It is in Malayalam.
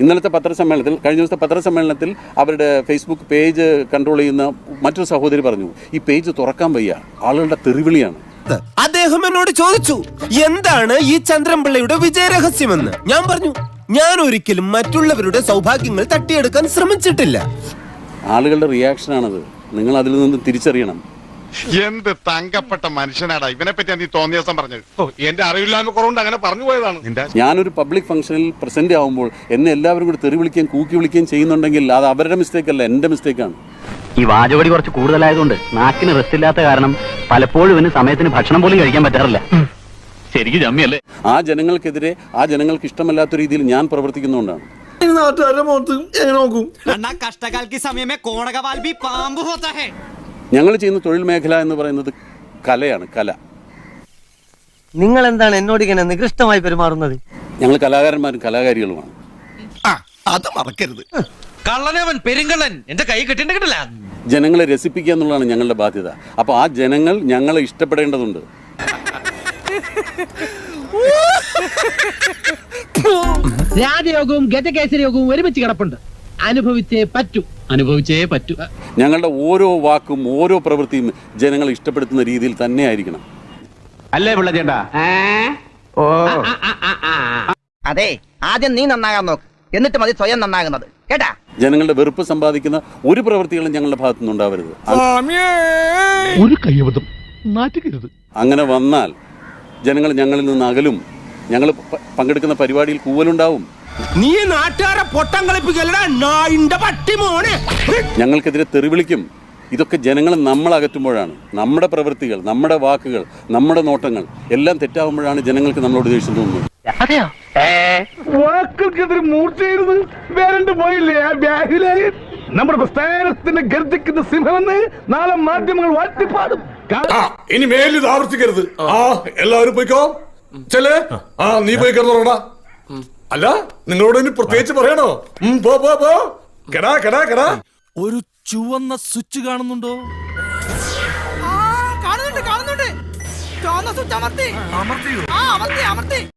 ഇന്നലത്തെ പത്രസമ്മേളനത്തിൽ കഴിഞ്ഞ ദിവസത്തെ പത്രസമ്മേളനത്തിൽ അവരുടെ ഫേസ്ബുക്ക് പേജ് കൺട്രോൾ ചെയ്യുന്ന മറ്റൊരു സഹോദരി പറഞ്ഞു ഈ പേജ് തുറക്കാൻ വയ്യ ആളുകളുടെ തെറിവിളിയാണ്. അദ്ദേഹം എന്നോട് ചോദിച്ചു എന്താണ് ഈ ചന്ദ്രൻപിള്ളയുടെ വിജയരഹസ്യമെന്ന്? ഞാൻ പറഞ്ഞു ഞാൻ ഒരിക്കലും മറ്റുള്ളവരുടെ സൗഭാഗ്യങ്ങൾ തട്ടിയെടുക്കാൻ ശ്രമിച്ചിട്ടില്ല. ആളുകളുടെ റിയാക്ഷനാണത് നിങ്ങൾ അതിൽ നിന്ന് തിരിച്ചറിയണം. എന്ത് തങ്കപ്പെട്ട മനുഷ്യനാടാ? ഇവനെ പറ്റി നീ തോന്നിയ ദിവസം പറഞ്ഞത് എന്റെ അറിവില്ലാന്ന് കുറവുണ്ട് അങ്ങനെ പറഞ്ഞു പോയതാണ്. ഞാനൊരു പബ്ലിക് ഫംഗ്ഷനിൽ പ്രസന്റ് ആവുമ്പോൾ എന്നെ എല്ലാവരും കൂടി തെറി വിളിക്കുകയും കൂക്കി വിളിക്കുകയും ചെയ്യുന്നുണ്ടെങ്കിൽ അത് അവരുടെ മിസ്റ്റേക്ക് അല്ല എന്റെ മിസ്റ്റേക്ക് ആണ്. ഈ വാചപടി കുറച്ച് കൂടുതലായതുകൊണ്ട് നാക്കിന് റെസ്റ്റ് ഇല്ലാത്ത കാരണം പലപ്പോഴും ഇവന് സമയത്തിന് ഭക്ഷണം പോലും കഴിക്കാൻ പറ്റാറില്ല. ശരിക്കും ജമ്മിയല്ലേ? ആ ജനങ്ങൾക്കെതിരെ ആ ജനങ്ങൾക്ക് ഇഷ്ടമല്ലാത്ത രീതിയിൽ ഞാൻ പ്രവർത്തിക്കുന്നതുകൊണ്ടാണ്. നാട്ടുകാരുടെ മുഖത്ത് എങ്ങനെ നോക്കും? കഷ്ടകാലി സമയമേ കോണകവാൽ പാമ്പ് ഹോത്താ ഞങ്ങൾ ചെയ്യുന്ന തൊഴിൽ മേഖല എന്ന് പറയുന്നത് കലയാണ് കല. നിങ്ങൾ എന്താണ് എന്നോട് ഇങ്ങനെ നികൃഷ്ടമായി പെരുമാറുന്നത്? ഞങ്ങൾ കലാകാരന്മാരും കലാകാരികളുമാണ്. അത് മറക്കരുത്. കള്ളനവൻ പെരുങ്കള്ളൻ എന്റെ കൈ കിട്ടില്ല. ജനങ്ങളെ രസിപ്പിക്കുക എന്നുള്ളതാണ് ഞങ്ങളുടെ ബാധ്യത. അപ്പോൾ ആ ജനങ്ങൾ ഞങ്ങളെ ഇഷ്ടപ്പെടേണ്ടതുണ്ട്. രാജയോഗവും ഗജകേസരി യോഗവും ഒരുമിച്ച് കിടപ്പുണ്ട്. അനുഭവിച്ചേ പറ്റൂ. അനുഭവിച്ചേ പറ്റൂ. ഞങ്ങളുടെ ഓരോ വാക്കും ഓരോ പ്രവൃത്തിയും ജനങ്ങൾ ഇഷ്ടപ്പെടുത്തുന്ന രീതിയിൽ തന്നെ ആയിരിക്കണം. അല്ലേ പിള്ളചേട്ടാ ഓ. അതെ ആദ്യം നീ നന്നാകാൻ നോക്ക്. എന്നിട്ട് മതി സ്വയം നന്നാകുന്നത്. കേട്ടാ? ജനങ്ങളുടെ വെറുപ്പ് സമ്പാദിക്കുന്ന ഒരു പ്രവൃത്തികളും ഞങ്ങളുടെ ഭാഗത്തു നിന്നുണ്ടാവരുത് ഒരു കയ്യബദ്ധം അങ്ങനെ വന്നാൽ ജനങ്ങൾ ഞങ്ങളിൽ നിന്ന് അകലും ഞങ്ങൾ പങ്കെടുക്കുന്ന പരിപാടിയിൽ കൂവലുണ്ടാവും. നീ നാട്ടുകാരെ പൊട്ടം കളിപ്പിക്കലടാ നായിന്റെ പട്ടി മോനെ. ഞങ്ങൾക്കെതിരെ തെറിവിളിക്കും. ഇതൊക്കെ ജനങ്ങൾ നമ്മൾ അകറ്റുമ്പോഴാണ്. നമ്മുടെ പ്രവൃത്തികൾ നമ്മുടെ വാക്കുകൾ നമ്മുടെ നോട്ടങ്ങൾ എല്ലാം തെറ്റാവുമ്പോഴാണ് ജനങ്ങൾക്ക് നമ്മളോട് ദേഷ്യം തോന്നുന്നത്. വാക്കുകൾക്കെതിരെ മൂർച്ചയിരുന്ന് വേറെണ്ട് പോയില്ലേ ബാഗിലെ? നമ്മുടെ പ്രസ്ഥാനത്തിന് ഗർജിക്കുന്ന സിംഹമെന്ന് നാളെ മാധ്യമങ്ങൾ വാഴ്ത്തിപ്പാടും. ഇനി മേലിത് ആവർത്തിക്കരുത്. ആ എല്ലാവരും പോയിക്കോ. ചെല്ലേ? ആ നീ പോയി കിടന്നോടാ അല്ല നിങ്ങളോട് ഇനി പ്രത്യേകിച്ച് പറയണോ? ഉം, പോ പോ പോ. കെടാ കെടാ കെടാ. ഒരു ചുവന്ന സ്വിച്ച് കാണുന്നുണ്ടോ? കാണുന്നുണ്ട് കാണുന്നുണ്ട്. ചുവന്ന സ്വിച്ച് അമർത്തി. അമർത്തിയോ? ആ അമർത്തി അമർത്തി.